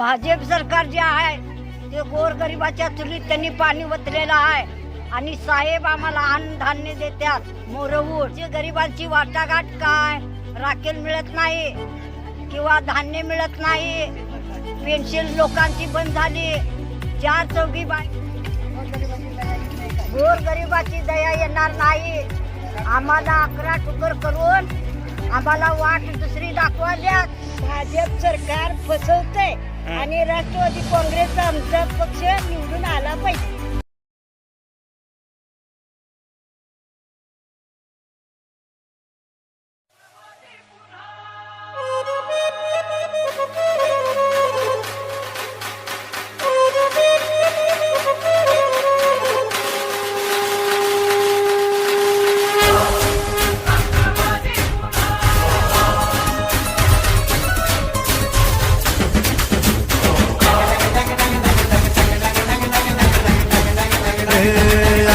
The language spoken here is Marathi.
भाजप सरकार जे आहे ते गोरगरिबाच्या चुलीत त्यांनी पाणी वतलेलं आहे. आणि साहेब आम्हाला अन्नधान्य देतात. मोरवूर. जे गरिबांची वाटाघाट काय? राखेल मिळत नाही किंवा धान्य मिळत नाही. पेन्शन लोकांची बंद झाली. चार चौघी बाय गोरगरिबाची दया येणार नाही. आम्हाला अकरा टुकर करून आम्हाला वाट दुसरी दाखवाल्यात भाजप सरकार फसवते आणि राष्ट्रवादी काँग्रेसचा आमचा पक्ष निवडून आला